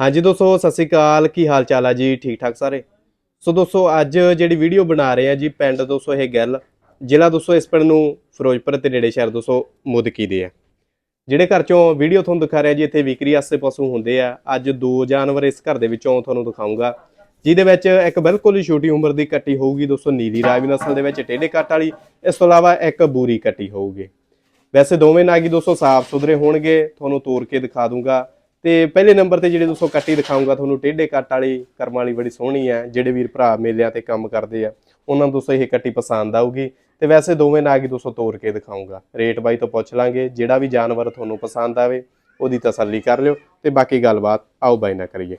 ਹਾਂਜੀ ਦੋਸਤੋ, ਸਤਿ ਸ਼੍ਰੀ ਅਕਾਲ। ਕੀ ਹਾਲ ਚਾਲ ਆ ਜੀ? ਠੀਕ ਠਾਕ ਸਾਰੇ? ਸੋ ਦੋਸਤੋ, ਅੱਜ ਜਿਹੜੀ ਵੀਡੀਓ ਬਣਾ ਰਹੇ ਆ ਜੀ ਪਿੰਡ ਦੋਸਤੋ, ਇਹ ਗੱਲ ਜ਼ਿਲ੍ਹਾ ਦੋਸਤੋ, ਇਸ ਪਿੰਡ ਨੂੰ ਫਿਰੋਜ਼ਪੁਰ ਤੇ ਨੇੜੇ ਸ਼ਹਿਰ ਦੋਸਤੋ, ਮੁਦਕੀ ਦੇ ਆ। ਜਿਹੜੇ ਘਰ ਚੋਂ ਵੀਡੀਓ ਤੁਹਾਨੂੰ ਦਿਖਾ ਰਿਹਾ ਜੀ, ਇੱਥੇ ਵਿਕਰੀ ਵਾਸਤੇ ਪਸ਼ੂ ਹੁੰਦੇ ਆ। ਅੱਜ ਦੋ ਜਾਨਵਰ ਇਸ ਘਰ ਦੇ ਵਿੱਚੋਂ ਤੁਹਾਨੂੰ ਦਿਖਾਉਂਗਾ ਜਿਹਦੇ ਵਿੱਚ ਇੱਕ ਬਿਲਕੁਲ ਹੀ ਛੋਟੀ ਉਮਰ ਦੀ ਕੱਟੀ ਹੋਊਗੀ ਦੋਸਤੋ, ਨੀਲੀ ਰਾਵੀ ਨਸਲ ਦੇ ਵਿੱਚ, ਟੇਢੇ ਕੱਟ ਵਾਲੀ। ਇਸ ਤੋਂ ਇਲਾਵਾ ਇੱਕ ਬੂਰੀ ਕੱਟੀ ਹੋਊਗੀ। ਵੈਸੇ ਦੋਵੇਂ ਨਾਗੀ ਦੋਸਤੋ, ਸਾਫ਼ ਸੁਥਰੇ ਹੋਣਗੇ। ਤੁਹਾਨੂੰ ਤੋੜ ਕੇ ਦਿਖਾ ਦੂੰਗਾ। ਤੇ ਪਹਿਲੇ ਨੰਬਰ ਤੇ ਜਿਹੜੇ ਦੋਸਤੋ ਕੱਟੀ ਦਿਖਾਉਂਗਾ ਤੁਹਾਨੂੰ ਟੇਢੇ ਕੱਟ ਵਾਲੀ ਕਰਮ ਵਾਲੀ ਬੜੀ ਸੋਹਣੀ ਹੈ ਜਿਹੜੇ ਵੀਰ ਭਰਾ ਮੇਲਿਆਂ ਤੇ ਕੰਮ ਕਰਦੇ ਆ ਉਹਨਾਂ ਨੂੰ ਦੋਸਤੋ ਇਹ ਕੱਟੀ ਪਸੰਦ ਆਊਗੀ। ਤੇ ਵੈਸੇ ਦੋਵੇਂ ਨਾਗੀ ਦੋਸਤੋ ਤੋੜ ਕੇ ਦਿਖਾਉਂਗਾ ਰੇਟ ਬਾਈ ਤੋਂ ਪੁੱਛ ਲਾਂਗੇ ਜਿਹੜਾ ਵੀ ਜਾਨਵਰ ਤੁਹਾਨੂੰ ਪਸੰਦ ਆਵੇ ਉਹਦੀ ਤਸੱਲੀ ਕਰ ਲਿਓ ਤੇ ਬਾਕੀ ਗੱਲਬਾਤ ਆਓ ਬਾਈ ਨਾਲ ਕਰੀਏ।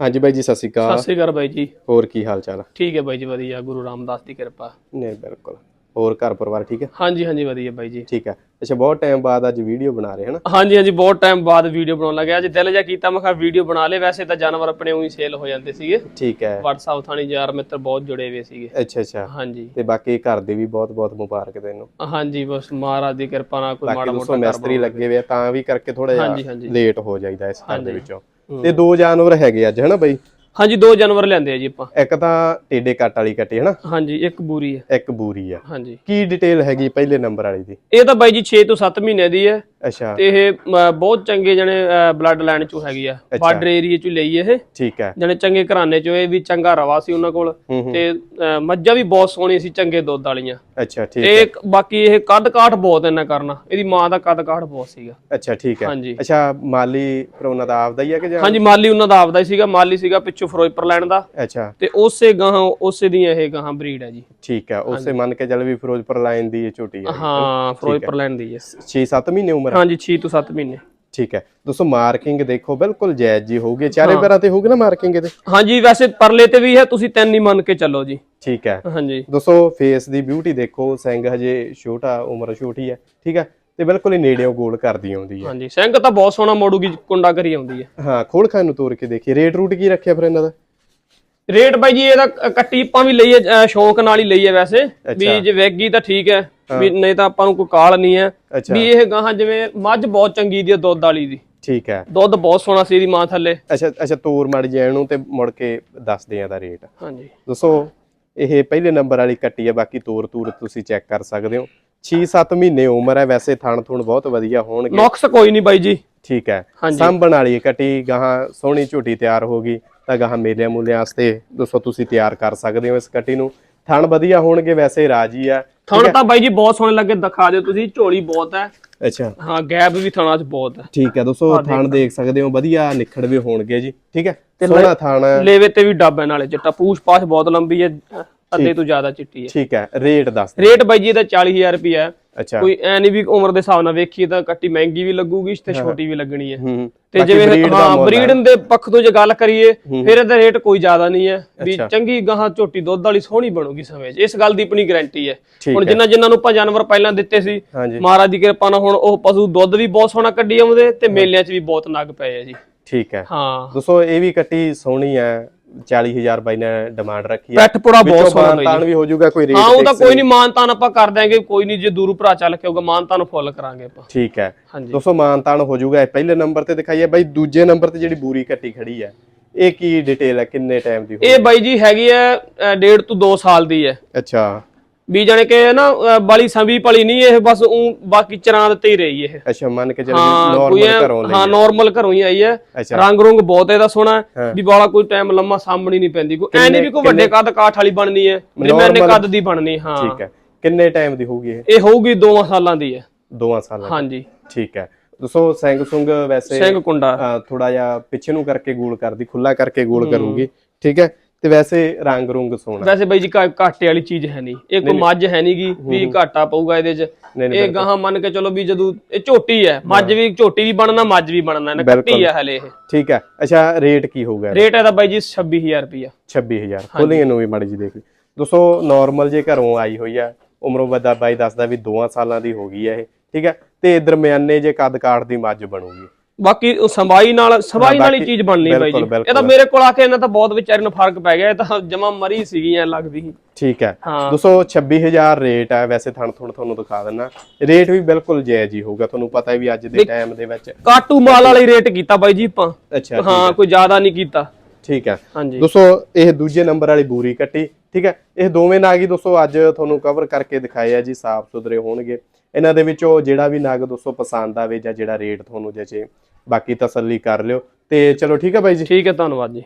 ਹਾਂਜੀ ਬਾਈ ਜੀ ਸਤਿ ਸ਼੍ਰੀ ਸਤਿ ਅਕਾਲ ਸ੍ਰੀ ਅਕਾਲ ਬਾਈ ਜੀ। ਹੋਰ ਕੀ ਹਾਲ ਚਾਲ? ਠੀਕ ਹੈ ਬਾਈ ਜੀ ਵਧੀਆ। ਗੁਰੂ ਰਾਮਦਾਸ ਦੀ ਕਿਰਪਾ। ਨਹੀਂ ਬਿਲਕੁਲ। ਹੋਰ ਘਰ ਪਰਿਵਾਰ ਠੀਕ ਹੈ? ਹਾਂਜੀ ਹਾਂਜੀ ਵਧੀਆ ਬਾਈ ਜੀ। ਠੀਕ ਹੈ। ਅੱਛਾ ਬਹੁਤ ਟਾਈਮ ਬਾਅਦ ਅੱਜ ਵੀਡੀਓ ਬਣਾ ਰਹੇ ਹਨਾ? ਹਾਂਜੀ ਹਾਂਜੀ ਬਹੁਤ ਟਾਈਮ ਬਾਅਦ ਵੀਡੀਓ ਬਣਾਉਣ ਲੱਗਿਆ ਅੱਜ ਦਿਲ ਜਿਹਾ ਕੀਤਾ ਮੈਂ ਕਿਹਾ ਵੀਡੀਓ ਬਣਾ ਲੇ। ਵੈਸੇ ਤਾਂ ਜਾਨਵਰ ਆਪਣੇ ਉਹੀ ਸੇਲ ਹੋ ਜਾਂਦੇ ਸੀਗੇ। ਠੀਕ ਹੈ। WhatsApp ਥਾਣੀ ਯਾਰ ਮਿੱਤਰ ਬਹੁਤ ਜੁੜੇ ਹੋਏ ਸੀਗੇ। ਅੱਛਾ ਅੱਛਾ। ਹਾਂਜੀ। ਤੇ ਬਾਕੀ ਘਰ ਦੇ ਵੀ ਬਹੁਤ ਬਹੁਤ ਮੁਬਾਰਕ ਤੈਨੂੰ। ਹਾਂਜੀ ਬਸ ਮਹਾਰਾਜ ਦੀ ਕਿਰਪਾ ਨਾਲ ਕੋਈ ਮਾੜਾ ਮੋਟਾ ਮਿਸਤਰੀ ਲੱਗੇ ਹੋਏ ਆ ਤਾਂ ਵੀ ਕਰਕੇ ਥੋੜਾ ਜਿਹਾ। ਲੇਟ ਹੋ ਜਾਈਦਾ ਇਸ ਘਰ ਦੇ। ਵਿੱਚੋਂ। ਤੇ ਦੋ ਜਾਨਵਰ ਹੈਗੇ ਅੱਜ ਹਨਾ ਬਈ? ਹਾਂਜੀ ਦੋ ਜਾਨਵਰ ਲਿਆਂਦੇ ਆ ਜੀ ਆਪਾਂ। ਇੱਕ ਤਾਂ ਟੇਡੇ ਕੱਟ ਵਾਲੀ ਕੱਟੀ ਹਨਾ? ਹਾਂਜੀ ਇੱਕ ਬੂਰੀ ਹੈ ਇੱਕ ਬੂਰੀ ਆ। ਹਾਂਜੀ। ਕੀ ਡਿਟੇਲ ਹੈਗੀ ਪਹਿਲੇ ਨੰਬਰ ਵਾਲੀ ਦੀ? ਇਹ ਤਾਂ ਬਾਈ ਜੀ 6 ਤੋਂ 7 ਮਹੀਨੇ ਦੀ ਹੈ। ਅੱਛਾ। ਤੇ ਇਹ ਬਹੁਤ ਚੰਗੇ ਜਣੇ ਬਲੱਡ ਲਾਈਨ ਚੋਂ ਹੈਗੀ ਆ। ਬਾਰਡਰ ਏਰੀਆ ਚੋਂ ਲਈ ਇਹ। ਠੀਕ ਹੈ। ਜਣੇ ਚੰਗੇ ਘਰਾਣੇ ਚੋਂ ਇਹ ਵੀ ਚੰਗਾ ਰਵਾ ਸੀ ਉਹਨਾਂ ਕੋਲ। ਹੂੰ ਹੂੰ। ਤੇ ਮੱਝਾਂ ਵੀ ਬਹੁਤ ਸੋਹਣੀ ਸੀ ਚੰਗੇ ਦੁੱਧ ਵਾਲੀਆਂ। ਅੱਛਾ ਠੀਕ ਤੇ ਇੱਕ- ਬਾਕੀ ਇਹ ਕੱਦ ਕਾਠ ਬਹੁਤ ਇਹਨਾਂ ਕਰਨਾ। ਇਹਦੀ ਮਾਂ ਦਾ ਕੱਦ ਕਾਠ ਬਹੁਤ ਸੀਗਾ। ਅੱਛਾ ਠੀਕ ਹੈ। ਹਾਂਜੀ। ਅੱਛਾ ਮਾਲੀ ਫਿਰ ਉਹਨਾਂ ਦਾ ਆਪਦਾ ਹੀ ਹੈ ਕਿ ਜਾਂ ਹਾਂਜੀ ਮਾਲੀ ਉਹਨਾਂ ਦਾ ਆਪਦਾ ਹੀ ਸੀਗਾ। ਮਾਲੀ ਸੀਗਾ ਪਿੱਛੋਂ ਫਿਰੋਜ਼ਪੁਰ ਲੈਣ ਦਾ। ਅੱਛਾ। ਤੇ ਉਸੇ ਗਾਹਾਂ ਉਸੇ ਦੀਆਂ ਇਹ ਗਾਹਾਂ ਬਰੀਡ ਹੈ ਜੀ। ਠੀਕ ਹੈ ਉਸੇ ਮੰਨ ਕੇ ਚੱਲ ਵੀ ਫਿਰੋਜ਼ਪੁਰ ਲਾਈਨ ਦੀ ਇਹ ਝੋਟੀ ਹੈ ਹਾਂ। ਫਿਰੋਜ਼ਪੁਰ ਲੈਣ ਦੀ ਹੈ 6-7 ਮਹੀਨੇ ਉਮਰ ਹੈ ਹਾਂਜੀ 6 ਤੋਂ 7 ਮਹੀਨੇ। ਠੀਕ ਹੈ। ਦੋਸਤੋ ਮਾਰਕਿੰਗ ਦੇਖੋ ਬਿਲਕੁਲ ਜਾਇਜ਼ ਜੀ ਹੋਊਗੀ। ਚਾਰੇ ਪੈਰਾਂ ਤੇ ਹੋਊਗੀ ਨਾ ਮਾਰਕਿੰਗ ਇਹਦੇ? ਹਾਂਜੀ ਵੈਸੇ ਪਰਲੇ ਤੇ ਵੀ ਹੈ ਤੁਸੀਂ ਤਿੰਨ ਹੀ ਮੰਨ ਕੇ ਚੱਲੋ ਜੀ। ਠੀਕ ਹੈ। ਹਾਂਜੀ। ਦੋਸਤੋ ਫੇਸ ਦੀ ਬਿਊਟੀ ਦੇਖੋ ਸਿੰਘ ਹਜੇ ਛੋਟਾ ਉਮਰ ਛੋਟੀ ਹੈ ਠੀਕ ਹੈ? ਤੇ ਬਿਲਕੁਲ ਹੀ ਨੇੜਿਓਂ ਗੋਲ ਕਰਦੀ ਆਉਂਦੀ ਹੈ। ਹਾਂਜੀ ਸਿੰਘ ਤਾਂ ਬਹੁਤ ਸੋਹਣਾ ਮੋੜੂਗੀ ਕੁੰਡਾ ਕਰੀ ਆਉਂਦੀ ਹੈ। ਹਾਂ ਖੋਲ ਖਾਨ ਨੂੰ ਤੋੜ ਕੇ ਦੇਖੀ ਰੇਟ ਰੂਟ ਕੀ ਰੱਖਿਆ ਫਿਰ ਇਹਨਾਂ ਦਾ? ਰੇਟ ਬਾਈ ਜੀ ਇਹਦਾ ਕੱਟੀ ਆਪਾਂ ਵੀ ਲਈ ਹੈ ਸ਼ੌਂਕ ਨਾਲ ਹੀ ਲਈ ਹੈ ਵੈਸੇ ਵੀ ਜੇ ਵੈਗੀ ਤਾਂ ਠੀਕ ਹੈ ਵੀ ਨਹੀਂ ਤਾਂ ਆਪਾਂ ਨੂੰ ਕੋਈ ਕਾਲ ਨਹੀਂ ਹੈ। ਵੀ ਇਹ ਗਾਹਾਂ ਜਿਵੇਂ ਮੱਝ ਬਹੁਤ ਚੰਗੀ ਦੀ ਦੁੱਧ ਵਾਲੀ ਦੀ। ਠੀਕ ਹੈ। ਦੁੱਧ ਬਹੁਤ ਸੋਹਣਾ ਸੀ ਇਹਦੀ ਮਾਂ ਥੱਲੇ। ਅੱਛਾ ਅੱਛਾ ਤੋਰ ਮੜ ਜੇ ਇਹਨੂੰ ਤੇ ਮੁੜ ਕੇ ਦੱਸਦੇ ਆ ਦਾ ਰੇਟ। ਹਾਂਜੀ। ਦੋਸਤੋ ਇਹ ਪਹਿਲੇ ਨੰਬਰ ਵਾਲੀ ਕੱਟੀ ਹੈ ਬਾਕੀ ਤੋਰ ਤੂਰ ਤੁਸੀਂ ਚੈੱਕ ਕਰ ਸਕਦੇ ਹੋ। 6-7 ਮਹੀਨੇ ਉਮਰ ਹੈ ਵੈਸੇ ਥਣ ਥੁਣ ਬਹੁਤ ਵਧੀਆ ਹੋਣਗੇ। ਨੁਕਸ ਕੋਈ ਨਹੀਂ ਬਾਈ ਜੀ। ਠੀਕ ਹੈ। ਸਾਂਭਣ ਵਾਲੀ ਕੱਟੀ ਗਾਹਾਂ ਸੋਹਣੀ ਝੋਟੀ ਤਿਆਰ ਹੋ ਗਈ। ਤਾਂ ਗਾਹਾਂ ਮੇਲਿਆਂ ਮੂਲਿਆਂ ਵਾਸਤੇ ਦੋਸਤੋ ਤੁਸੀਂ ਤਿਆਰ ਕਰ ਸਕਦੇ ਹੋ ਇਸ ਕੱਟੀ ਨੂੰ। ਥਣ ਵਧੀਆ ਹੋਣਗੇ ਵੈਸੇ ਰਾਜੀ ਆ। ਥਣ ਤਾਂ ਬਾਈ ਜੀ ਬਹੁਤ ਸੋਹਣੇ ਲੱਗੇ ਦਿਖਾ ਦਿਓ ਤੁਸੀਂ ਝੋਲੀ ਬਹੁਤ ਹੈ। ਅੱਛਾ। ਹਾਂ ਗੈਪ ਵੀ ਥਣਾਂ 'ਚ ਬਹੁਤ ਹੈ। ਠੀਕ ਹੈ ਦੋਸਤੋ ਥਣ ਦੇਖ। ਸਕਦੇ ਹੋ ਵਧੀਆ ਨਿਖੜਵੇ ਹੋਣਗੇ ਜੀ। ਠੀਕ ਹੈ? ਸੋਹਣਾ ਥਣ। ਲੇਵੇ ਤੇ ਵੀ ਡੱਬ ਹੈ ਨਾਲੇ ਚਿੱਟਾ ਪੂਛ ਪਾਛ ਬਹੁਤ ਲੰਬੀ ਹੈ। ਅੱਧੇ ਤੋਂ ਜ਼ਿਆਦਾ ਚਿੱਟੀ ਹੈ। ਠੀਕ ਹੈ ਰੇਟ ਦੱਸ। ਰੇਟ ਬਾਈ ਜੀ ਇਹਦਾ 40000 ਰੁਪਿਆ ਹੈ। ਅੱਛਾ। ਕੋਈ ਐ ਨਹੀਂ ਵੀ ਉਮਰ ਦੇ ਹਿਸਾਬ ਨਾਲ ਵੇਖੀਏ ਤਾਂ ਕੱਟੀ ਮਹਿੰਗੀ ਵੀ ਲੱਗੂਗੀ ਤੇ ਛੋਟੀ ਵੀ ਲੱਗਣੀ ਹੈ। ਤੇ ਜਿਵੇਂ ਦਾ ਹਾਂ। ਬਰੀਡਨ ਦੇ ਪੱਖ ਤੋਂ ਜੇ ਗੱਲ ਕਰੀਏ ਫਿਰ ਇਹਦਾ ਰੇਟ ਕੋਈ ਜ਼ਿਆਦਾ ਨਹੀਂ ਹੈ ਵੀ ਚੰਗੀ ਗਾਹਾਂ ਝੋਟੀ ਦੁੱਧ ਵਾਲੀ ਸੋਹਣੀ ਬਣੂਗੀ ਸਮੇਂ 'ਚ। ਇਸ ਗੱਲ ਦੀ ਆਪਣੀ ਗਾਰੰਟੀ ਹੈ। ਹੁਣ ਜਿੰਨਾ ਜਿੰਨਾਂ ਨੂੰ ਆਪਾਂ ਜਾਨਵਰ ਪਹਿਲਾਂ ਦਿੱਤੇ ਸੀ ਮਹਾਰਾਜ ਦੀ ਕਿਰਪਾ ਨਾਲ ਹੁਣ ਉਹ ਪਸ਼ੂ ਦੁੱਧ ਵੀ ਬਹੁਤ ਸੋਹਣਾ ਕੱਢੀ ਆਉਂਦੇ ਤੇ ਮੇਲਿਆਂ 'ਚ ਵੀ ਬਹੁਤ ਨਗ ਪਏ ਆ ਜੀ। ਠੀਕ ਹੈ। ਹਾਂ। ਦੋਸਤੋ ਇਹ ਵੀ ਕੱਟੀ ਸੋਹਣੀ ਹੈ 40000 ਬਾਈ ਨੇ ਡਿਮਾਂਡ ਰੱਖੀ ਹੈ ਪੈਠ ਪੁੜਾ ਬਹੁਤ ਸੋਹਣਾ ਬਾਈ। ਤਾਨ ਵੀ ਹੋ ਜਾਊਗਾ ਕੋਈ ਹਾਂ ਰੇਟ ਉਹ ਤਾਂ ਕੋਈ ਨਹੀਂ। ਮਾਨਤਾਨ ਆਪਾਂ ਕਰ ਦਿਆਂਗੇ ਕੋਈ ਨਹੀਂ ਜੇ ਦੂਰੂ ਭਰਾ ਚੱਲ ਕੇ ਆਊਗਾ ਮਾਨਤਾਨ ਫੁੱਲ ਕਰਾਂਗੇ ਆਪਾਂ। ਠੀਕ ਹੈ। ਦੋਸਤੋ ਮਾਨਤਾਨ ਹੋ ਜਾਊਗਾ ਪਹਿਲੇ ਨੰਬਰ ਤੇ ਦਿਖਾਈਏ। ਬਾਈ ਦੂਜੇ ਨੰਬਰ ਤੇ ਜਿਹੜੀ ਬੂਰੀ ਕੱਟੀ ਖੜੀ ਹੈ ਇਹ ਕੀ ਡਿਟੇਲ ਹੈ? ਕਿੰਨੇ ਟਾਈਮ ਦੀ ਹੋ ਇਹ ਬਾਈ ਜੀ ਹੈਗੀ ਹੈ ਡੇਢ ਤੋਂ 2 ਸਾਲ ਦੀ ਹੈ। ਅੱਛਾ। ਵੀ ਜਾਣੇ ਕਿ ਨਾ ਬਾਲੀ ਸੰਭੀ ਪਲੀ ਨਹੀਂ ਇਹ ਬਸ ਉਹ ਬਾਕੀ ਚਰਾਂ ਦੇ ਤੇ ਹੀ ਰਹੀ ਇਹ। ਅੱਛਾ ਮੰਨ ਕੇ ਚੱਲ ਨਾਰਮਲ ਘਰੋਂ ਲਈ ਹਾਂ ਨਾਰਮਲ ਘਰੋਂ ਹੀ ਆਈ ਹੈ। ਰੰਗ ਰੁੰਗ ਬਹੁਤ ਇਹਦਾ ਸੋਹਣਾ। ਵੀ ਬਾਲਾ ਕੋਈ ਟਾਈਮ ਲੰਮਾ ਸਾਂਭਣੀ ਨਹੀਂ ਪੈਂਦੀ। ਕੋਈ ਐ ਨਹੀਂ ਵੀ ਕੋਈ ਵੱਡੇ ਕੱਦ ਕਾਠ ਵਾਲੀ ਬਣਨੀ ਹੈ Normal- ਕੱਦ ਦੀ ਬਣਨੀ ਹਾਂ। ਠੀਕ ਹੈ। ਕਿੰਨੇ ਟਾਈਮ ਦੀ ਹੋਊਗੀ ਇਹ? ਇਹ ਹੋਊਗੀ 2 ਸਾਲਾਂ ਦੀ ਹੈ। ਦੋਵਾਂ ਸਾਲਾਂ। ਹਾਂਜੀ। ਠੀਕ ਹੈ। ਦੋਸਤੋ ਸਿੰਘ ਸੁੰਗ ਵੈਸੇ ਸਿੰਘ ਕੁੰਡਾ। ਥੋੜਾ ਜਿਹਾ ਪਿੱਛੇ ਨੂੰ ਕਰਕੇ ਗੋਲ ਕਰਦੀ ਖੁੱਲਾ ਕਰਕੇ ਗੋਲ ਕਰੂਗੀ। ਠੀਕ ਹੈ। ਤੇ ਵੈਸੇ ਰੰਗ ਰੁੰਗ ਸੋਹਣਾ। ਵੈਸੇ ਬਾਈ ਜੀ ਘਾਟੇ ਵਾਲੀ ਚੀਜ਼ ਹੈ ਨਹੀਂ। ਇਹ ਕੋਈ ਮੱਝ ਹੈ ਨਹੀਂਗੀ ਵੀ ਘਾਟਾ ਪਊਗਾ ਇਹਦੇ 'ਚ। ਇਹ ਗਾਹਾਂ ਮੰਨ ਕੇ ਚਲੋ ਵੀ ਜਦੋਂ ਇਹ ਝੋਟੀ ਹੈ ਮੱਝ ਵੀ ਝੋਟੀ ਵੀ ਬਣਨਾ ਮੱਝ ਵੀ ਬਣਨਾ ਇਹਨੇ ਕੱਟੀ ਹੈ ਹਲੇ ਇਹ। ਠੀਕ ਹੈ। ਅੱਛਾ ਰੇਟ ਕੀ ਹੋਊਗਾ? ਰੇਟ ਇਹਦਾ ਬਾਈ ਜੀ 26000 ਰੁਪਇਆ 26000 ਖੋਲੀ ਇਹਨੂੰ ਵੀ ਮਾੜੀ ਜੀ ਦੇਖ ਦੋਸਤੋ ਨਾਰਮਲ ਜੇ ਘਰੋਂ ਆਈ ਹੋਈ ਆ ਉਮਰੋਂ ਵੱਡਾ ਬਾਈ ਦੱਸਦਾ ਵੀ 2 ਸਾਲਾਂ ਦੀ ਹੋ ਗਈ ਆ ਇਹ। ਠੀਕ ਹੈ। ਤੇ ਦਰਮਿਆਨੇ ਜੇ ਕੱਦ ਕਾਠ ਦੀ ਮੱਝ ਬਣੂਗੀ। ਬਾਕੀ ਉਹ ਸੰਭਾਈ ਨਾਲ ਸੰਭਾਈ ਨਾਲ ਹੀ ਚੀਜ਼ ਬਣਨੀ ਬਾਈ ਜੀ। ਇਹ ਤਾਂ ਮੇਰੇ ਕੋਲ ਆ ਕੇ ਇਹਨਾਂ ਤਾਂ ਬਹੁਤ ਵਿਚਾਰੇ ਨੂੰ ਫ਼ਰਕ ਪੈ ਗਿਆ ਇਹ ਤਾਂ ਜਮਾ ਮਰੀ ਸੀਗੀ ਐ ਲੱਗਦੀ ਸੀ। ਠੀਕ ਹੈ। ਹਾਂ। 226000 ਰੇਟ ਹੈ ਵੈਸੇ ਥਣ ਥਣ ਤੁਹਾਨੂੰ ਦਿਖਾ ਦਿੰਨਾ ਰੇਟ ਵੀ ਬਿਲਕੁਲ ਜਾਇਜ਼ ਹੀ ਹੋਊਗਾ ਤੁਹਾਨੂੰ ਪਤਾ ਹੈ ਵੀ ਅੱਜ ਦੇ ਟਾਈਮ ਦੇ ਵਿੱਚ। ਕਾਟੂ ਮਾਲ ਵਾਲੇ ਰੇਟ ਕੀਤਾ ਬਾਈ ਜੀ ਆਪਾਂ। ਅੱਛਾ ਹਾਂ ਕੋਈ ਜ਼ਿਆਦਾ ਨਹੀਂ ਕੀਤਾ। ਠੀਕ ਹੈ। ਦੋਸਤੋ ਇਹ ਦੂਜੇ ਨੰਬਰ ਵਾਲੀ ਬੂਰੀ ਕੱਟੀ ਠੀਕ ਹੈ। ਇਹ ਦੋਵੇਂ ਨਾਗ ਦੋਸਤੋ ਅੱਜ ਤੁਹਾਨੂੰ ਕਵਰ ਕਰਕੇ ਦਿਖਾਏ ਆ ਜੀ ਸਾਫ਼ ਸੁਥਰੇ ਹੋਣਗੇ। ਇਹਨਾਂ ਦੇ ਵਿੱਚੋਂ ਜਿਹੜਾ ਵੀ ਨਾਗ ਦੋਸਤੋ ਪਸੰਦ ਆਵੇ ਜਾਂ ਜਿਹੜਾ ਰੇਟ ਤੁਹਾਨੂੰ ਜਚੇ ਬਾਕੀ ਤਸੱਲੀ ਕਰ ਲਿਓ ਤੇ ਚਲੋ ਠੀਕ ਹੈ ਬਾਈ ਜੀ। ਠੀਕ ਹੈ ਧੰਨਵਾਦ ਜੀ।